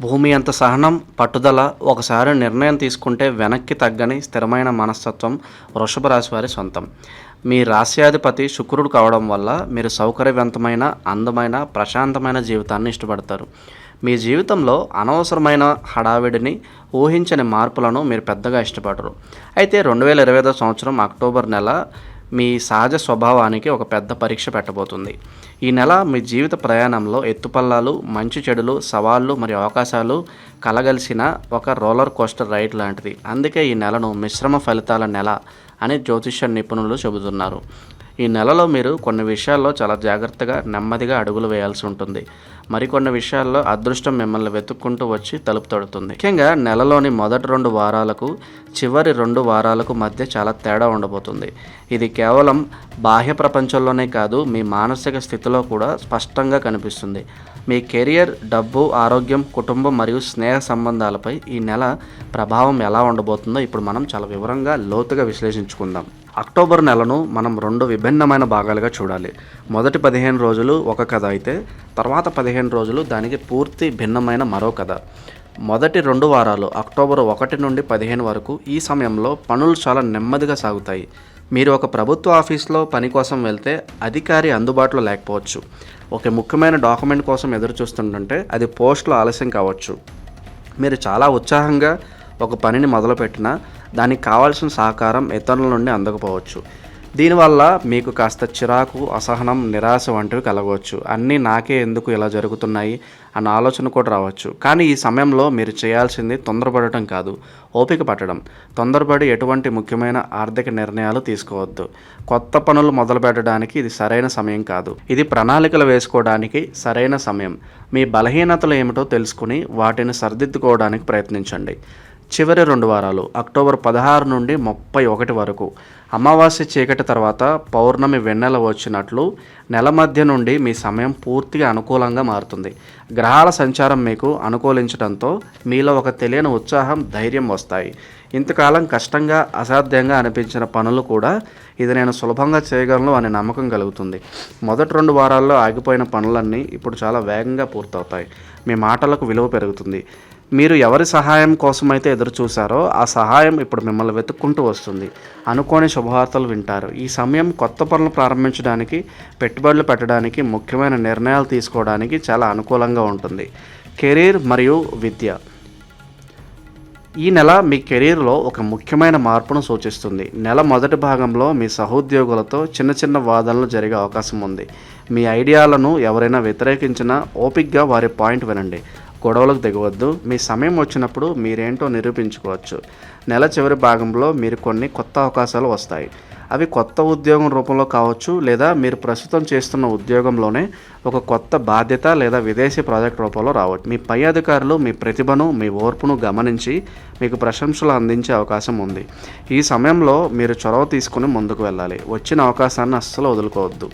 భూమి అంత సహనం పట్టుదల ఒకసారి నిర్ణయం తీసుకుంటే వెనక్కి తగ్గని స్థిరమైన మనస్తత్వం వృషభ రాశి వారి సొంతం. మీ రాశ్యాధిపతి శుక్రుడు కావడం వల్ల మీరు సౌకర్యవంతమైన అందమైన ప్రశాంతమైన జీవితాన్ని ఇష్టపడతారు. మీ జీవితంలో అనవసరమైన హడావిడిని ఊహించని మార్పులను మీరు పెద్దగా ఇష్టపడరు. అయితే రెండు వేల ఇరవై ఐదో సంవత్సరం అక్టోబర్ నెల మీ సహజ స్వభావానికి ఒక పెద్ద పరీక్ష పెట్టబోతుంది. ఈ నెల మీ జీవిత ప్రయాణంలో ఎత్తుపల్లాలు మంచి చెడులు సవాళ్ళు మరియు అవకాశాలు కలగలిసిన ఒక రోలర్ కోస్టర్ రైడ్ లాంటిది. అందుకే ఈ నెలను మిశ్రమ ఫలితాల నెల అని జ్యోతిష్య నిపుణులు చెబుతున్నారు. ఈ నెలలో మీరు కొన్ని విషయాల్లో చాలా జాగ్రత్తగా నెమ్మదిగా అడుగులు వేయాల్సి ఉంటుంది. మరికొన్ని విషయాల్లో అదృష్టం మిమ్మల్ని వెతుక్కుంటూ వచ్చి తలుపు తడుతుంది. ముఖ్యంగా నెలలోని మొదటి రెండు వారాలకు చివరి రెండు వారాలకు మధ్య చాలా తేడా ఉండబోతుంది. ఇది కేవలం బాహ్య ప్రపంచంలోనే కాదు మీ మానసిక స్థితిలో కూడా స్పష్టంగా కనిపిస్తుంది. మీ కెరియర్ డబ్బు ఆరోగ్యం కుటుంబం మరియు స్నేహ సంబంధాలపై ఈ నెల ప్రభావం ఎలా ఉండబోతుందో ఇప్పుడు మనం చాలా వివరంగా లోతుగా విశ్లేషించుకుందాం. అక్టోబర్ నెలను మనం రెండు విభిన్నమైన భాగాలుగా చూడాలి. మొదటి పదిహేను రోజులు ఒక కథ అయితే తర్వాత పదిహేను రోజులు దానికి పూర్తి భిన్నమైన మరో కథ. మొదటి రెండు వారాలు అక్టోబర్ ఒకటి నుండి పదిహేను వరకు ఈ సమయంలో పనులు చాలా నెమ్మదిగా సాగుతాయి. మీరు ఒక ప్రభుత్వ ఆఫీస్లో పని కోసం వెళ్తే అధికారి అందుబాటులో లేకపోవచ్చు. ఒక ముఖ్యమైన డాక్యుమెంట్ కోసం ఎదురు చూస్తుంటే అది పోస్ట్లో ఆలస్యం కావచ్చు. మీరు చాలా ఉత్సాహంగా ఒక పనిని మొదలుపెట్టినా దానికి కావాల్సిన సహకారం ఇతరుల నుండి అందకపోవచ్చు. దీనివల్ల మీకు కాస్త చిరాకు అసహనం నిరాశ వంటివి కలగవచ్చు. అన్నీ నాకే ఎందుకు ఇలా జరుగుతున్నాయి అన్న ఆలోచన కూడా రావచ్చు. కానీ ఈ సమయంలో మీరు చేయాల్సింది తొందరపడటం కాదు ఓపిక పట్టడం. తొందరపడి ఎటువంటి ముఖ్యమైన ఆర్థిక నిర్ణయాలు తీసుకోవద్దు. కొత్త పనులు మొదలు పెట్టడానికి ఇది సరైన సమయం కాదు. ఇది ప్రణాళికలు వేసుకోవడానికి సరైన సమయం. మీ బలహీనతలు ఏమిటో తెలుసుకుని వాటిని సరిదిద్దుకోవడానికి ప్రయత్నించండి. చివరి రెండు వారాలు అక్టోబర్ పదహారు నుండి ముప్పై ఒకటి వరకు. అమావాస్య చీకటి తర్వాత పౌర్ణమి వెన్నెల వచ్చినట్లు నెల మధ్య నుండి మీ సమయం పూర్తిగా అనుకూలంగా మారుతుంది. గ్రహాల సంచారం మీకు అనుకూలించడంతో మీలో ఒక తెలియని ఉత్సాహం ధైర్యం వస్తాయి. ఇంతకాలం కష్టంగా అసాధ్యంగా అనిపించిన పనులు కూడా ఇది నేను సులభంగా చేయగలను అనే నమ్మకం కలుగుతుంది. మొదటి రెండు వారాల్లో ఆగిపోయిన పనులన్నీ ఇప్పుడు చాలా వేగంగా పూర్తవుతాయి. మీ మాటలకు విలువ పెరుగుతుంది. మీరు ఎవరి సహాయం కోసమైతే ఎదురు చూశారో ఆ సహాయం ఇప్పుడు మిమ్మల్ని వెతుక్కుంటూ వస్తుంది. అనుకోని శుభవార్తలు వింటారు. ఈ సమయం కొత్త పనులు ప్రారంభించడానికి పెట్టుబడులు పెట్టడానికి ముఖ్యమైన నిర్ణయాలు తీసుకోవడానికి చాలా అనుకూలంగా ఉంటుంది. కెరీర్ మరియు విద్య. ఈ నెల మీ కెరీర్లో ఒక ముఖ్యమైన మార్పును సూచిస్తుంది. నెల మొదటి భాగంలో మీ సహోద్యోగులతో చిన్న చిన్న వాదనలు జరిగే అవకాశం ఉంది. మీ ఐడియాలను ఎవరైనా వ్యతిరేకించినా ఓపిక్గా వారి పాయింట్ వినండి. గొడవలకు దిగవద్దు. మీ సమయం వచ్చినప్పుడు మీరేంటో నిరూపించుకోవచ్చు. నెల చివరి భాగంలో మీరు కొన్ని కొత్త అవకాశాలు వస్తాయి. అవి కొత్త ఉద్యోగం రూపంలో కావచ్చు లేదా మీరు ప్రస్తుతం చేస్తున్న ఉద్యోగంలోనే ఒక కొత్త బాధ్యత లేదా విదేశీ ప్రాజెక్ట్ రూపంలో రావచ్చు. మీ పై అధికారులు మీ ప్రతిభను మీ ఓర్పును గమనించి మీకు ప్రశంసలు అందించే అవకాశం ఉంది. ఈ సమయంలో మీరు చొరవ తీసుకుని ముందుకు వెళ్ళాలి. వచ్చిన అవకాశాన్ని అస్సలు వదులుకోవద్దు.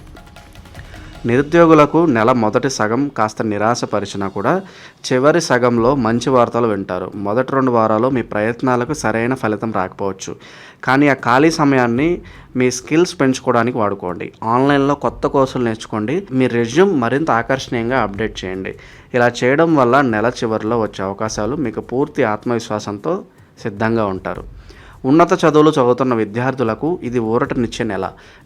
నిరుద్యోగులకు నెల మొదటి సగం కాస్త నిరాశపరిచినా కూడా చివరి సగంలో మంచి వార్తలు వింటారు. మొదటి రెండు వారాలు మీ ప్రయత్నాలకు సరైన ఫలితం రాకపోవచ్చు. కానీ ఆ ఖాళీ సమయాన్ని మీ స్కిల్స్ పెంచుకోవడానికి వాడుకోండి. ఆన్లైన్లో కొత్త కోర్సులు నేర్చుకోండి. మీ రెజ్యూమ్ మరింత ఆకర్షణీయంగా అప్డేట్ చేయండి. ఇలా చేయడం వల్ల నెల చివరిలో వచ్చే అవకాశాలు మీకు పూర్తి ఆత్మవిశ్వాసంతో సిద్ధంగా ఉంటారు. ఉన్నత చదువులు చదువుతున్న విద్యార్థులకు ఇది ఊరటనిచ్చే నెల.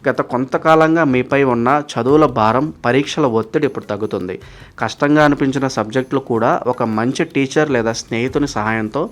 గత కొంతకాలంగా మీపై ఉన్న చదువుల భారం పరీక్షల ఒత్తిడి ఇప్పుడు తగ్గుతుంది. కష్టంగా అనిపించిన సబ్జెక్టులు కూడా ఒక మంచి టీచర్ లేదా స్నేహితుని సహాయంతో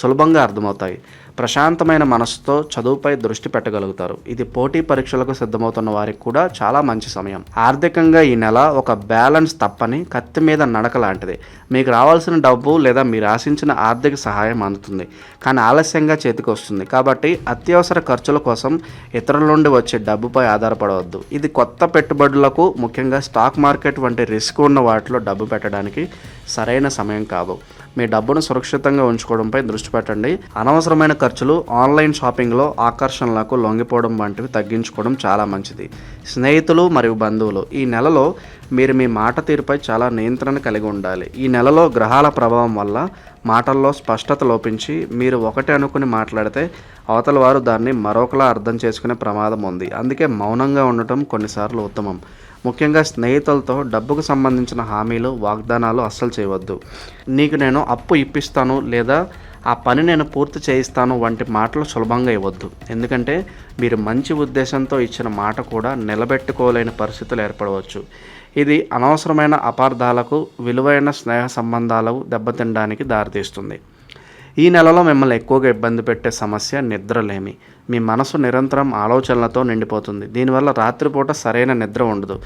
సులభంగా అర్థమవుతాయి. ప్రశాంతమైన మనసుతో చదువుపై దృష్టి పెట్టగలుగుతారు. ఇది పోటీ పరీక్షలకు సిద్ధమవుతున్న వారికి కూడా చాలా మంచి సమయం. ఆర్థికంగా ఈ నెల ఒక బ్యాలెన్స్ తప్పని కత్తి మీద నడక లాంటిది. మీకు రావాల్సిన డబ్బు లేదా మీరు ఆశించిన ఆర్థిక సహాయం అందుతుంది. కానీ ఆలస్యంగా చేతికి వస్తుంది. కాబట్టి అత్యవసర ఖర్చుల కోసం ఇతరుల నుండి వచ్చే డబ్బుపై ఆధారపడవద్దు. ఇది కొత్త పెట్టుబడులకు ముఖ్యంగా స్టాక్ మార్కెట్ వంటి రిస్క్ ఉన్న వాటిలో డబ్బు పెట్టడానికి సరైన సమయం కాదు. మీ డబ్బును సురక్షితంగా ఉంచుకోవడంపై దృష్టి పెట్టండి. అనవసరమైన ఖర్చులు ఆన్లైన్ షాపింగ్లో ఆకర్షణలకు లొంగిపోవడం వంటివి తగ్గించుకోవడం చాలా మంచిది. స్నేహితులు మరియు బంధువులు ఈ నెలలో మీరు మీ మాట తీరుపై చాలా నియంత్రణ కలిగి ఉండాలి. ఈ నెలలో గ్రహాల ప్రభావం వల్ల మాటల్లో స్పష్టత లోపించి మీరు ఒకటి అనుకుని మాట్లాడితే అవతల వారు దాన్ని మరొకలా అర్థం చేసుకునే ప్రమాదం ఉంది. అందుకే మౌనంగా ఉండటం కొన్నిసార్లు ఉత్తమం. ముఖ్యంగా స్నేహితులతో డబ్బుకు సంబంధించిన హామీలు వాగ్దానాలు అస్సలు చేయవద్దు. నీకు నేను అప్పు ఇప్పిస్తాను లేదా ఆ పని నేను పూర్తి చేయిస్తాను వంటి మాటలు సులభంగా ఇవ్వద్దు. ఎందుకంటే మీరు మంచి ఉద్దేశంతో ఇచ్చిన మాట కూడా నిలబెట్టుకోలేని పరిస్థితులు ఏర్పడవచ్చు. ఇది అనవసరమైన అపార్థాలకు విలువైన స్నేహ సంబంధాలకు దెబ్బతినడానికి దారితీస్తుంది. ఈ నెలలో మిమ్మల్ని ఎక్కువగా ఇబ్బంది పెట్టే సమస్య నిద్రలేమి. మీ మనసు నిరంతరం ఆలోచనలతో నిండిపోతుంది. దీనివల్ల రాత్రిపూట సరైన నిద్ర ఉండదు.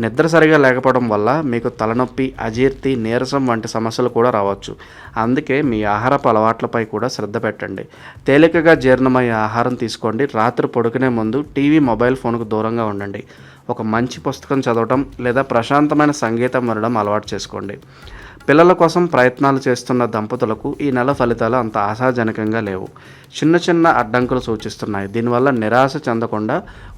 నిద్ర సరిగా లేకపోవడం వల్ల మీకు తలనొప్పి అజీర్తి నీరసం వంటి సమస్యలు కూడా రావచ్చు. అందుకే మీ ఆహారపు అలవాట్లపై కూడా శ్రద్ధ పెట్టండి. తేలికగా జీర్ణమయ్యే ఆహారం తీసుకోండి. రాత్రి పడుకునే ముందు టీవీ మొబైల్ ఫోన్కు దూరంగా ఉండండి. ఒక మంచి పుస్తకం చదవటం లేదా ప్రశాంతమైన సంగీతం వినడం అలవాటు చేసుకోండి. పిల్లల కోసం ప్రయత్నాలు చేస్తున్న దంపతులకు ఈ నెల ఫలితాలు అంత ఆశాజనకంగా లేవు. చిన్న చిన్న అడ్డంకులు సూచిస్తున్నాయి. దీనివల్ల నిరాశ చెందకుండా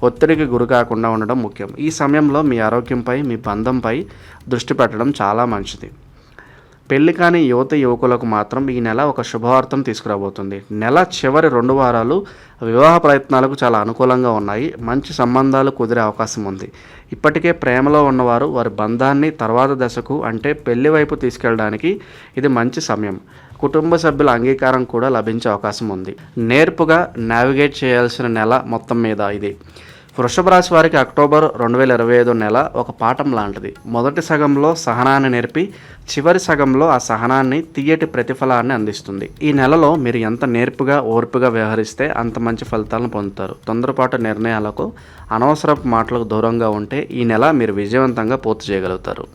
ఒత్తిడికి గురి కాకుండా ఉండడం ముఖ్యం. ఈ సమయంలో మీ ఆరోగ్యంపై మీ బంధంపై దృష్టి పెట్టడం చాలా మంచిది. పెళ్ళి కాని యువత యువకులకు మాత్రం ఈ నెల ఒక శుభవార్తను తీసుకురాబోతుంది. నెల చివరి రెండు వారాలు వివాహ ప్రయత్నాలకు చాలా అనుకూలంగా ఉన్నాయి. మంచి సంబంధాలు కుదిరే అవకాశం ఉంది. ఇప్పటికే ప్రేమలో ఉన్నవారు వారి బంధాన్ని తర్వాత దశకు అంటే పెళ్ళి వైపు తీసుకెళ్ళడానికి ఇది మంచి సమయం. కుటుంబ సభ్యుల అంగీకారం కూడా లభించే అవకాశం ఉంది. నేర్పుగా నావిగేట్ చేయాల్సిన నెల మొత్తం మీద ఇది. వృషభ రాశి వారికి అక్టోబర్ రెండు వేల ఇరవై ఐదు నెల ఒక పాఠం లాంటిది. మొదటి సగంలో సహనాన్ని నేర్పి చివరి సగంలో ఆ సహనాన్ని తీయటి ప్రతిఫలాన్ని అందిస్తుంది. ఈ నెలలో మీరు ఎంత నేర్పుగా ఓర్పుగా వ్యవహరిస్తే అంత మంచి ఫలితాలను పొందుతారు. తొందరపాటు నిర్ణయాలకు అనవసరపు మాటలకు దూరంగా ఉంటే ఈ నెల మీరు విజయవంతంగా పూర్తి చేయగలుగుతారు.